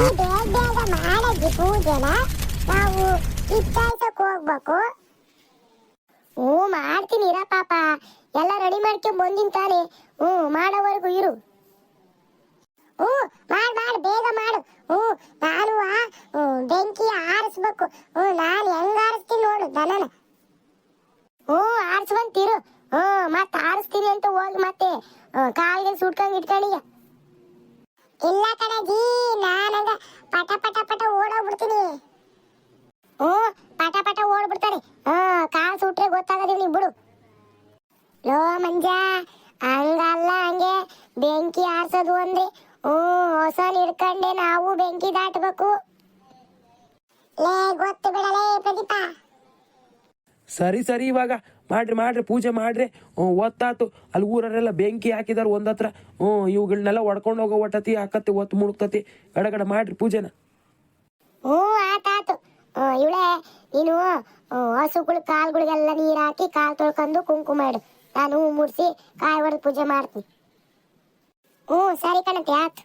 ಬೇಗ ಬೇಗ ಮಾಡಜ್ಜಿ ಪೂಜೆನ ನಾವು ಕಿತ್ತಾಯ್ಸಕ್ ಹೋಗ್ಬೇಕು. ಹ್ಞೂ, ಮಾಡ್ತೀನಿ ಇರ ಪಾಪ. ಎಲ್ಲ ರೆಡಿ ಮಾಡ್ಕೊಂಡ್ ಬಂದಿನ್ ತಾನೆ. ಹ್ಞೂ, ಮಾಡೋವರೆಗೂ ಇರು. ಹ್ಞೂ, ಮಾಡ್ ಮಾಡ್, ಬೇಗ ಮಾಡು. ಹ್ಞೂ, ನಾನು ಬೆಂಕಿ ಆರಿಸ್ಬೇಕು. ಹ್ಞೂ, ನಾನು ಹೆಂಗ್ ಆರಿಸ್ತೀನಿ ನೋಡು ದನನ. ಹ್ಞೂ ಆರಿಸ್ಕೊಂತಿರು ಹ್ಞೂ, ಮತ್ತೆ ಆರಿಸ್ತೀನಿ ಅಂತ ಹೋಗಿ ಮತ್ತೆ ಕಾಲಿಗೆ ಸುಟ್ಕೊಂಡ್ ಇಟ್ಕೊಂಡಿಯ ಇಲ್ಲ ಕಣಜಿ, ನಾನಂಗ ಪಟ ಪಟ ಪಟ ಓಡೋಗ್ಬಿಡ್ತೀನಿ. ಹ್ಞೂ, ಪಟ ಪಟ ಓಡ್ಬಿಡ್ತಾರೆ ಹಾ ಕಾಲ್ ಸುಟ್ರೆ ಗೊತ್ತಾಗದಿಲ್ಲ ಬಿಡು. ಲೋ ಮಂಜ, ಹಂಗಲ್ಲ ಹಂಗೆ. ಬೆಂಕಿ ಆರ್ಸೋದು ಅಂದ್ರೆ, ಹ್ಞೂ, ಹೊಸ ಇಡ್ಕಂಡೆ ನಾವು ಬೆಂಕಿ ದಾಟಬೇಕು. ಲೇ, ಗೊತ್ತು ಬಿಡಲೇ ಪ್ರದೀಪ. ಸರಿ ಸರಿ ಇವಾಗ. ಮಾಡ್ರಿ ಮಾಡ್ರಿ, ಪೂಜೆ ಮಾಡ್ರಿ. ಒತ್ತಾತು ಅಲ್ಲಿ ಊರರೆಲ್ಲ ಬೆಂಕಿ ಹಾಕಿದಾರ ಒಂದತ್ರ ಹ್ಞೂ ಇವುಗಳನ್ನೆಲ್ಲ ಒಡ್ಕೊಂಡು ಹೋಗೋ ಒಟ್ಟತಿ ಹಾಕತ್ತಿ ಒತ್ತು ಮುಳುಗ್ತತಿ. ಗಡಗಡ ಮಾಡ್ರಿ ಪೂಜೆನ. ಹ್ಞೂ ಆತಾತು ಇವಳೆ, ನೀನು ಹಸುಗಳು, ಕಾಲ್ಗಳಿಗೆಲ್ಲ ನೀರು ಹಾಕಿ ಕಾಲು ತೊಳ್ಕೊಂಡು ಕುಂಕುಮ ಇಡು. ನಾನು ಮುಡ್ಸಿ ಕಾಯಿ ಹೊಡೆದು ಪೂಜೆ ಮಾಡ್ತೀನಿ. ಹ್ಞೂ, ಸರಿ ಕಣತೆ, ಆತು.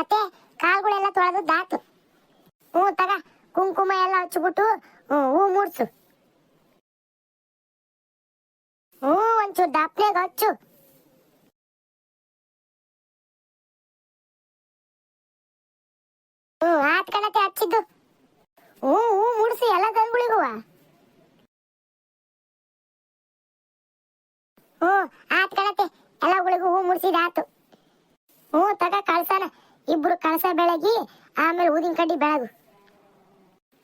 ಅತ್ತೆ, ಕಾಲ್ಗಳೆಲ್ಲ ತೊಳೆದದ್ದಾತು ಹ್ಞೂ, ತಗ, ಕುಂಕುಮ ಎಲ್ಲ ಹಚ್ಬಿಟ್ಟು ಹೂ ಮುಡ್ಸು. ಹ್ಞೂ, ಒಂಚೂರು ದಪ್ಪನೆಗೆ ಹಚ್ಚು. ಹ್ಞೂ, ಆತ್ ಕಣತೆ ಹಚ್ಚಿದ್ದು. ಹ್ಞೂ, ಹೂ ಮುಡ್ಸಿ, ಎಲ್ಲ ದನಗಳಿಗುವ. ಹ್ಞೂ, ಆತ್ ಕಣತೆ ಎಲ್ಲಗಳಿಗೂ ಹೂ ಮುಡ್ಸಿದಾತು. ಹ್ಞೂ ತಗ ಕಳ್ಸನ ಇಬ್ರು ಕಳಸ ಬೆಳಗಿ ಆಮೇಲೆ ಊದಿನ ಕಡ್ಡಿ ಬೆಳಗು.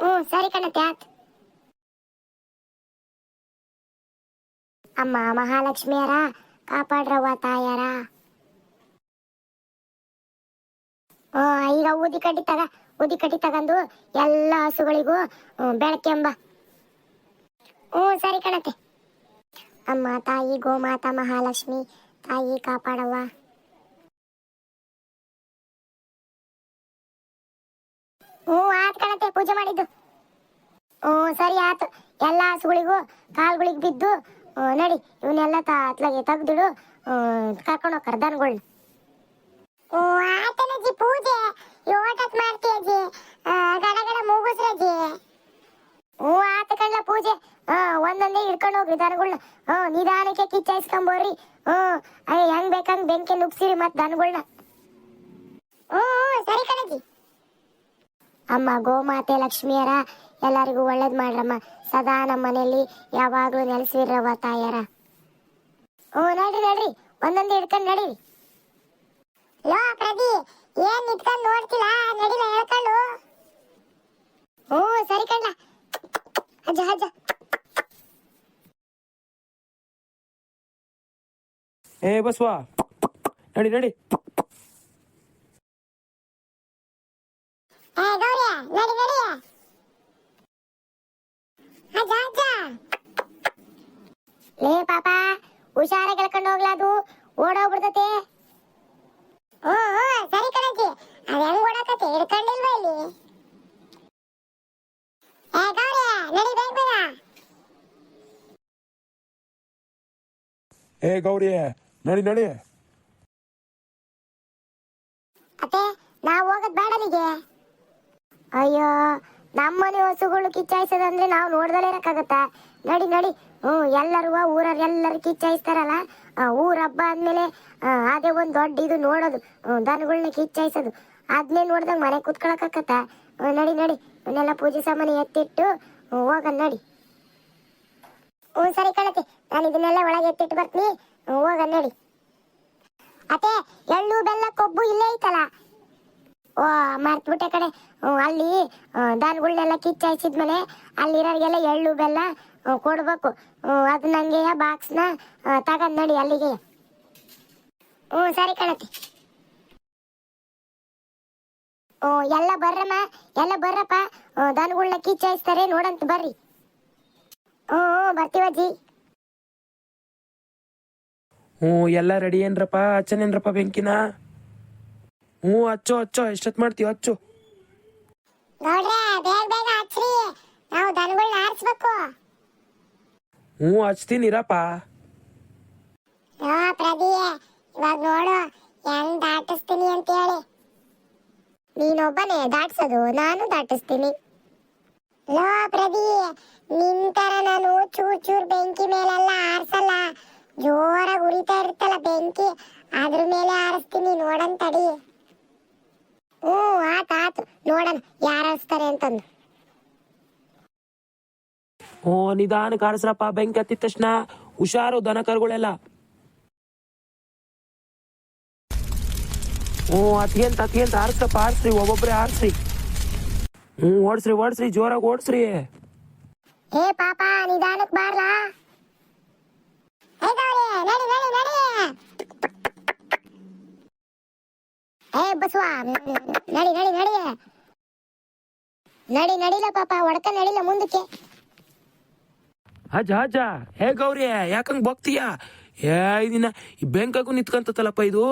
ಹ್ಞೂ ಸರಿ ಕಣತೆ ಆತ್ ಅಮ್ಮ ಮಹಾಲಕ್ಷ್ಮಿಯರ ಕಾಪಾಡ್ರವ್ವ ತಾಯಾರ. ಓ ಈಗ ಊದಿ ಕಡ್ಡಿ ತಗ ಊದಿ ಕಡ್ಡಿ ತಗಂದು ಎಲ್ಲ ಹಸುಗಳಿಗೂ ಹ್ಮ್, ಬೆಳಕೆಂಬ ಹ್ಞೂ ಸರಿ ಕಣತೆ. ಅಮ್ಮ ತಾಯಿ ಗೋಮಾತಾ ಮಹಾಲಕ್ಷ್ಮಿ ತಾಯಿ ಕಾಪಾಡವ್ವ. ಹ್ಞೂ ಆತ್ ಕಣತೆ ಪೂಜೆ ಮಾಡಿದ್ದು. ಹ್ಞೂ ಸರಿ ಆತು. ಎಲ್ಲ ಹಸುಗಳಿಗೂ ಕಾಲ್ಗಳಿಗೆ ಬಿದ್ದು ನಡಿ ಇವನ್ನೆಲ್ಲ ತಾತ್ಲಾಗೆ ತೆಗ್ದಿಡು ಕರ್ಕೊಂಡು ಹೋಗ್ತಾರೆ ಓ ಆತನಜ್ಜಿ ಪೂಜೆ. ಯೋಟತ್ ಮಾಡ್ತೀಯಜ್ಜಿ ಗಡಗಡ ಮುಗಿಸ್ರಜ್ಜಿ ಹ್ಞೂ ಆತ ಕಣ್ಲ ಪೂಜೆ. ಒಂದೊಂದೇ ಹಿಡ್ಕೊಂಡು ಹೋಗ್ರಿ ದನಗಳ್ನ ಹ್ಞೂ ನಿಧಾನಕ್ಕೆ ಕಿಚ್ಚಾಯಿಸ್ಕೊಂಬೋರಿ ಹ್ಞೂ ಹೆಂಗ್ ಬೇಕಂಗ್ ಬೆಂಕಿ ನುಗ್ಸಿರಿ ಮತ್ತೆ ದನಗಳನ್ನ ಹ್ಮ್ ಹ್ಞೂ ಸರಿ ಕಣಜ್ಜಿ. ಅಮ್ಮ, ಗೋಮಾತೆ ಲಕ್ಷ್ಮಿಯರ, ಎಲ್ಲರಿಗೂ ಒಳ್ಳೇದ್ ಮಾಡ್ರಮ್ಮ. ಸದಾ ನಮ್ಮ ಮನೆಯಲ್ಲಿ ಯಾವಾಗ್ಲೂ ನೆಲೆಸಿರವ ತಾಯರ ಓ ನಡ್ರಿ ನಡ್ರಿ. ಒಂದೊಂದು ಹಿಡ್ಕೊಂಡು ನಡೀರಿ. ಲೋ ಪ್ರದಿ ಏನ್ ನಿಂತ್ಕೊಂಡು ನೋಡ್ತಿಲ್ಲ? ನಡಿಲ ಹೇಳ್ಕೊಂಡು ಹ್ಞೂ, ಸರಿ ಕಣ್ಣ. ಅಜ್ಜ ಅಜ್ಜ. ಏ, ಬಸ್ವಾ. ನಡಿ ನಡಿ ಏ ಗೌರಿ ನಡಿ ನಡಿ ಅಜ್ಜ ಅಜ್ಜ ಲೇ ಪಾಪ ಹುಷಾರ ಕೆಳ್ಕೊಂಡು ಹೋಗ್ಲಾದು ಓಡೋಗ್ಬಿಡ್ತತೆ. ಹ್ಞೂ ಸರಿ ಕಣಜ್ಜಿ. ಅದ ಹೆಂಗ್ ಓಡಾಕತ್ತೆ? ಹಿಡ್ಕೊಂಡಿಲ್ವಾ ಇಲ್ಲಿ? ಏ ಗೌರಿ ನಡಿ ಬೇಗ ಬೇಗ ಏ ಗೌರಿ ನಡಿ ನಡಿ. ಅತ್ತೆ ನಾವು ಹೋಗೋದ್ ಬೇಡ ಅಲ್ಲಿಗೆ. ಅಯ್ಯೋ ನಮ್ಮನೆ ಹಸುಗಳು ಕಿಚ್ಚಾಯಿಸೋದಂದ್ರೆ ನಾವು ನೋಡ್ದಲೇ ಇರೋಕ್ಕಾಗತ್ತಾ? ನಡಿ ನಡಿ. ಹ್ಞೂ ಎಲ್ಲರೂ ಊರವ್ರು ಎಲ್ಲರೂ ಕಿಚ್ಚಾಯಿಸ್ತಾರಲ್ಲ? ಊರ ಹಬ್ಬ ಆದ್ಮೇಲೆ ಅದೇ ಒಂದ್ ದೊಡ್ಡ ಇದು ನೋಡೋದು. ದನಗಳನ್ನ ದನಗಳ್ನ ಕಿಚ್ಚಾಯಿಸೋದು. ಅದನ್ನೇ ನೋಡ್ದಂಗೆ ಮನೆ ಕುತ್ಕೊಳಕಾಗತ್ತ ನಡಿ ನಡಿ. ಅವನ್ನೆಲ್ಲ ಪೂಜೆ ಸಾಮಾನು ಎತ್ತಿಟ್ಟು ಹೋಗಣ, ನಡಿ. ಹ್ಞೂ ಸರಿ ಕಳತಿ ನಾನು ಇದನ್ನೆಲ್ಲ ಒಳಗೆ ಎತ್ತಿಟ್ಟು ಬರ್ತೀನಿ. ಹೋಗಣ, ನಡಿ. ಅತ್ತೆ, ಎಳ್ಳು, ಬೆಲ್ಲ, ಕೊಬ್ಬು ಇಲ್ಲೇ ಐತಲ್ಲ? ಮರ್ತ್ಬಿಟ್ಟೆ ಕಡೆ ಅಲ್ಲಿ ದನಗಳನ್ನೆಲ್ಲ ಕಿಚ್ಚಾಯಿಸಿದ್ಮೇಲೆ ಅಲ್ಲಿರೋರಿಗೆಲ್ಲ ಎಳ್ಳು, ಬೆಲ್ಲ ಕೊಡ್ಬೇಕು. ಅದು ನಂಗೆ ಬಾಕ್ಸ್ನ ತಗೊಂಡ್ ನಡಿ ಅಲ್ಲಿಗೆ. ಹ್ಞೂ ಸರಿ ಕಣತಿ. ಎಲ್ಲ ಬರ್ರಮ್ಮ, ಎಲ್ಲ ಬರ್ರಪ್ಪ. ದನಗಳನ್ನ ಕಿಚ್ಚಾಯಿಸ್ತಾರೆ, ನೋಡಂತ ಬರ್ರಿ. ಹ್ಞೂ ಬರ್ತೀವಜ್ಜಿ ಹ್ಞೂ ಎಲ್ಲ ರೆಡಿ ಏನ್ರಪ್ಪ? ಹಚ್ಚನೇನ್ರಪ್ಪ ಬೆಂಕಿನ? ಹ್ಞೂ ಹಚ್ಚು ಹಚ್ಚು ಎಷ್ಟೊತ್ತು ಮಾಡ್ತೀವಿ ಹಚ್ಚು. ನೋಡ್ರೆ ಬೇಗ ಬೇಗ ಹಚ್ರಿ. ನಾವು ದನಗಳನ್ನ ಆರಿಸ್ಬೇಕು. ಹ್ಞೂ ಹಚ್ತೀನಿ ಇರಪ್ಪ. ಹಾ ಪ್ರದಿ ಇವಾಗ ನೋಡು ಹೆಂಗ್ ದಾಟಿಸ್ತೀನಿ ಅಂತ ಹೇಳಿ ನೀನೊಬ್ಬನೇ ದಾಟ್ಸೋದು ನಾನು ದಾಟಿಸ್ತೀನಿ. ಲೋ ಪ್ರದಿ ತರ ನಾನು ಚೂರ್ ಚೂರ್ ಬೆಂಕಿ ಮೇಲೆಲ್ಲ ಆರ್ಸಲ್ಲ. ಜೋರಾಗಿ ಉರಿತಾ ಇರುತ್ತಲ್ಲ ಬೆಂಕಿ ಅದ್ರ ಮೇಲೆ ಆರಿಸ್ತೀನಿ ನೋಡನ್ ತಡಿ ಹ್ಞೂ ಆತ ಆತು. ನೋಡಣ ಯಾರು ಆರಿಸ್ತಾರೆ ಅಂತಂದು. ಓ ನಿಧಾನ ಕಾಣಿಸ್ರಪ್ಪ ಬೆಂಕಿ ಹತ್ತಿದ ತಕ್ಷಣ. ಹುಷಾರು ದನ ಕರುಗಳೆಲ್ಲ. ಹ್ಞೂ ಅತ್ಗೆಂತ ಅತ್ಗೆಂತ ಆರಿಸ್ರಪ್ಪ ಆರಿಸ್ರಿ ಒಬ್ಬೊಬ್ರೆ ಆರಿಸ್ರಿ. ಹ್ಞೂ ಓಡಿಸ್ರಿ ಓಡಿಸ್ರಿ ಜೋರಾಗಿ ಓಡಿಸ್ರಿ. ಏ ಪಾಪ ನಿಧಾನಕ್ಕೆ ಬಾರ್ಲಾ ಏ ಗೌರಿ ನಡಿ ನಡಿ ನಡಿ ಏ ಬಸವ. ನಡಿ ನಡಿ ನಡಿ. ನಡಿ ನಡಿಲ ಪಾಪ ಒಡಕ ನಡಿಲ ಮುಂದಕ್ಕೆ. ಅಜ್ಜ ಅಜ್ಜ. ಹೇ ಗೌರಿ ಯಾಕಂಗ್ ಬಗ್ತೀಯ? ಏ ಇದಿನ ಈ ಬೆಂಕಾಗೂ ನಿಂತ್ಕಂತತ್ತಲ್ಲಪ್ಪ ಇದು.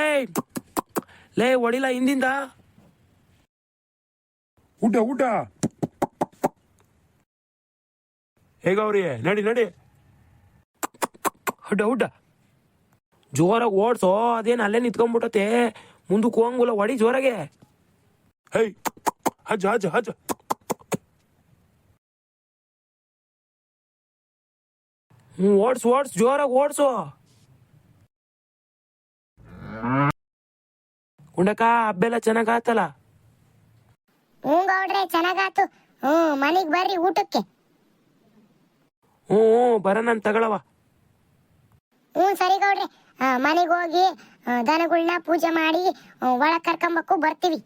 ಏಯ್ ಲೇ ಹೊಡಿಲ ಹಿಂದಿಂದ. ಊಟ ಊಟ. ಹೇ ಗೌರಿ ನಡಿ ನಡಿ. ಹುಡ್ಡ ಹುಡ್ಡ ಜೋರಾಗಿ ಓಡ್ಸೋ ಅದೇನು ಅಲ್ಲೇ ನಿಂತ್ಕೊಂಡ್ಬಿಟ್ಟತೆ ಮುಂದಕ್ಕೆ ಹೋಗಂಗಿಲ್ಲ ಹೊಡಿ ಜೋರಾಗೆ. ಹೈ ಹಜ್ಜ ಹಜ್ಜ ಹಜ್ಜ ಹ್ಞೂ ಓಡ್ಸು ಓಡ್ಸು ಜೋರಾಗಿ ಓಡ್ಸು. ಉಂಡಕ ಹಬ್ಬೆಲ್ಲ ಚೆನ್ನಾಗ್ ಆತಲ್ಲ? ಹ್ಞೂ ಗೌಡ್ರೆ ಚೆನ್ನಾಗಾತು ಹ್ಞೂ ಮನೆಗ್ ಬರ್ರಿ ಊಟಕ್ಕೆ. ಹ್ಞೂ ಹ್ಞೂ ಬರೋಣ ತಗೊಳವ. ಹ್ಞೂ ಸರಿ ಗೌಡ್ರೆ. ಮನೆಗೆ ಹೋಗಿ ಆ, ದನಗಳ್ನ ಪೂಜೆ ಮಾಡಿ ಒಳಗೆ ಕರ್ಕೊಂಬಕ್ಕು ಬರ್ತೀವಿ.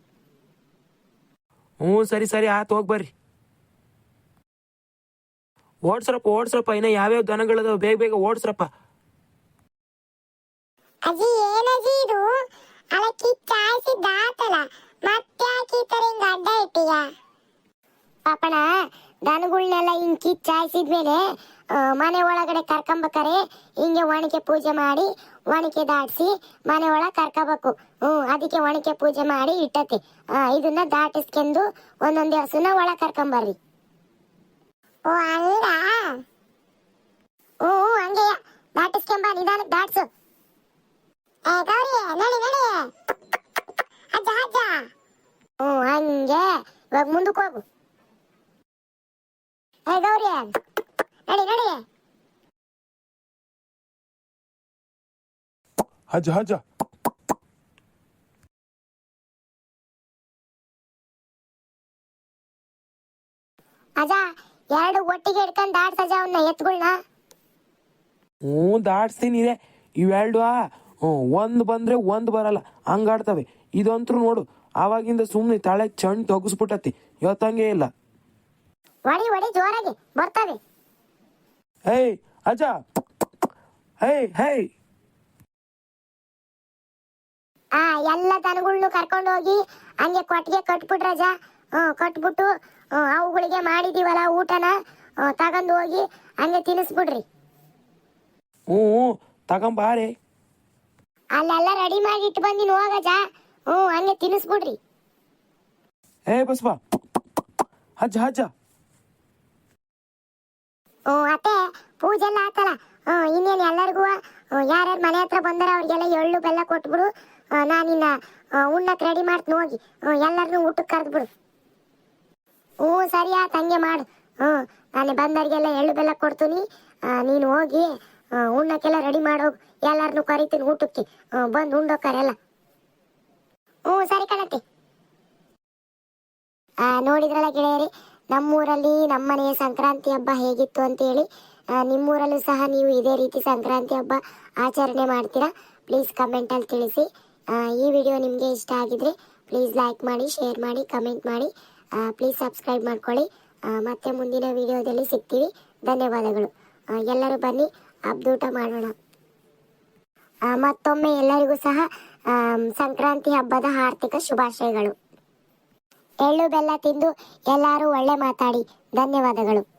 ಹ್ಞೂ ಸರಿ ಸರಿ ಆತು ಹೋಗಿ ಬರ್ರಿ. ಓಡ್ಸ್ರಪ್ಪ ಓಡ್ಸ್ರಪ್ಪ ಇನ್ನ ಯಾವ್ಯಾವ ದನಗಳದಾವ? ಬೇಗ ಬೇಗ ಓಡ್ಸ್ರಪ್ಪ. ಅಜ್ಜಿ ಏನಜ್ಜಿ ಇದು? ಅಲ್ಲ ಕಾಯಿಸಿದ್ದಾತಲ್ಲ ಮತ್ತೆ ಆಕಿ ಈ ತರ ಹಿಂಗ ಅಡ್ಡ ಇಟ್ಟಿಯ? ಪಾಪಣ ದನಗಳ್ನೆಲ್ಲ ಹಿಂಗ್ ಕಿಚ್ಚ ಹಾಯಿಸಿದ್ಮೇಲೆ ಮನೆ ಒಳಗಡೆ ಕರ್ಕೊಂಬೇಕಾರೆ ಹಿಂಗೆ ಒಣಕೆ ಪೂಜೆ ಮಾಡಿ ಒಣಕೆ ದಾಟಿಸಿ ಮನೆ ಒಳಗೆ ಕರ್ಕೋಬೇಕು. ಹ್ಞೂ ಅದಕ್ಕೆ ಒಣಕೆ ಪೂಜೆ ಮಾಡಿ ಇಟ್ಟತಿ. ಇದನ್ನ ದಾಟಿಸ್ಕೆಂದು ಒಂದೊಂದು ದಿವಸನ ಒಳಗೆ ಕರ್ಕೊಂಬರ್ರಿ. ಓ ಅಲ್ಲ ಹ್ಞೂ ಹಂಗೆ. ದಾಟಿಸ್ಕೊಂಬ ನಿಧಾನಕ್ಕೆ ದಾಟ್ಸು. ಗೌರಿ ನಡಿ ನಡಿ. ಅಜ್ಜ ಅಜ್ಜ. ಹ್ಞೂ ಹಂಗೆ. ಇವಾಗ ಮುಂದಕ್ಕೆ ಹೋಗು. ಗೌರಿ ನಡಿ ನಡಿ ಹಜ ಹಜ್ಜ ಅಜ್ಜ ಎರಡು ಒಟ್ಟಿಗೆ ಹಿಡ್ಕೊಂಡು ದಾಟ್ಸಜ್ಜ ಅವನ್ನ ಎತ್ಗುಳ್ನ. ಹ್ಞೂ ದಾಟ್ಸ್ತೀನಿ ಇದೆ ಇವೆರಡು ಒಂದು ಬಂದ್ರೆ ಒಂದು ಬರಲ್ಲ. ಹಂಗಾಡ್ತವೆ. ಇದಂತೂ ನೋಡು ಆವಾಗಿಂದ ಸುಮ್ಮನೆ ತಾಳೆ ಚಂಡ್ ತೊಗಸ್ಬಿಟ್ಟತಿ. ಇವತ್ತಂಗೆ ಇಲ್ಲ. ಒಡಿ ಒಡಿ ಜೋರಾಗಿ. ಬರ್ತವೆ ಹೇ ಅಜ್ಜ. ಹೇ ಹೇ ಆ ಎಲ್ಲ ದನಗಳನ್ನು ಕರ್ಕೊಂಡು ಹೋಗಿ ಹಂಗೆ ಕೊಟ್ಟಿಗೆ ಕಟ್ಬಿಟ್ರಜ ಹ್ಮ್ ಕಟ್ಬಿಟ್ಟು ಹ್ಮ್, ಅವುಗಳಿಗೆ ಮಾಡಿದೀವಲ್ಲ ಊಟನ. ಹ್ಮ್, ತಗೊಂಡು ಹೋಗಿ ಹಂಗೆ ತಿನ್ನಿಸ್ಬಿಡ್ರಿ. ಹ್ಞೂ ತಗೊಂಬಾರಿ ಅಲ್ಲೆಲ್ಲ ರೆಡಿ ಮಾಡಿ ಇಟ್ಟು ಬಂದಿನ ಹೋಗಜ ಹ್ಞೂ ಹಂಗೆ ತಿನ್ನಿಸ್ಬಿಡ್ರಿ. ಏ ಪುಷ್ಪ ಅಜ್ಜ ಹ್ಞೂ ಅತ್ತೆ, ಪೂಜೆ ಎಲ್ಲ ಆತಲ್ಲ. ಇನ್ನೇನು ಎಲ್ಲರಿಗೂ ಯಾರ್ಯಾರು ಮನೆ ಹತ್ರ ಬಂದಾರ ಅವ್ರಿಗೆಲ್ಲ ಎಳ್ಳು ಬೆಲ್ಲ ಕೊಟ್ಬಿಡು. ನಾನಿನ್ನ ಉಣ್ಣಕ್ಕೆ ಉಣ್ಣಕ್ ರೆಡಿ ಮಾಡ್ತೀನಿ, ಹೋಗಿ. ಎಲ್ಲರನ್ನೂ ಊಟಕ್ಕೆ ಕರೆದ್ಬಿಡು. ಹ್ಞೂ ಸರಿ ಆಯ್ತು ಹಂಗೆ ಮಾಡು. ಹ್ಞೂ, ನಾನು ಬಂದವ್ರಿಗೆಲ್ಲ ಎಳ್ಳು ಬೆಲ್ಲ ಕೊಡ್ತೀನಿ. ನೀನು ಹೋಗಿ ಉಣ್ಣಕ್ಕೆಲ್ಲ ರೆಡಿ ಮಾಡೋಗು ಎಲ್ಲರನ್ನೂ ಕರಿತೀನಿ ಊಟಕ್ಕೆ. ಬಂದು ಉಂಡೋಕ್ಕಾರೆಲ್ಲ ಹ್ಞೂ, ಸರಿ ಕಣತ್ತೆ. ನೋಡಿದ್ರಲ್ಲ ಗೆಳೆಯರಿ ನಮ್ಮೂರಲ್ಲಿ ನಮ್ಮನೆಯ ಸಂಕ್ರಾಂತಿ ಹಬ್ಬ ಹೇಗಿತ್ತು ಅಂತೇಳಿ ನಿಮ್ಮೂರಲ್ಲೂ ಸಹ ನೀವು ಇದೇ ರೀತಿ ಸಂಕ್ರಾಂತಿ ಹಬ್ಬ ಆಚರಣೆ ಮಾಡ್ತೀರಾ ಪ್ಲೀಸ್ ಕಮೆಂಟಲ್ಲಿ ತಿಳಿಸಿ. ಈ ವಿಡಿಯೋ ನಿಮಗೆ ಇಷ್ಟ ಆಗಿದ್ರೆ ಪ್ಲೀಸ್ ಲೈಕ್ ಮಾಡಿ ಶೇರ್ ಮಾಡಿ ಕಮೆಂಟ್ ಮಾಡಿ. ಪ್ಲೀಸ್ ಸಬ್ಸ್ಕ್ರೈಬ್ ಮಾಡ್ಕೊಳ್ಳಿ. ಮತ್ತೆ ಮುಂದಿನ ವಿಡಿಯೋದಲ್ಲಿ ಸಿಗ್ತೀವಿ. ಧನ್ಯವಾದಗಳು. ಎಲ್ಲರೂ ಬನ್ನಿ ಹಬ್ಬದೂಟ ಮಾಡೋಣ. ಮತ್ತೊಮ್ಮೆ ಎಲ್ಲರಿಗೂ ಸಹ ಸಂಕ್ರಾಂತಿ ಹಬ್ಬದ ಆರ್ಥಿಕ ಶುಭಾಶಯಗಳು. ಎಳ್ಳು ಬೆಲ್ಲ ತಿಂದು ಎಲ್ಲರೂ ಒಳ್ಳೆ ಮಾತಾಡಿ. ಧನ್ಯವಾದಗಳು.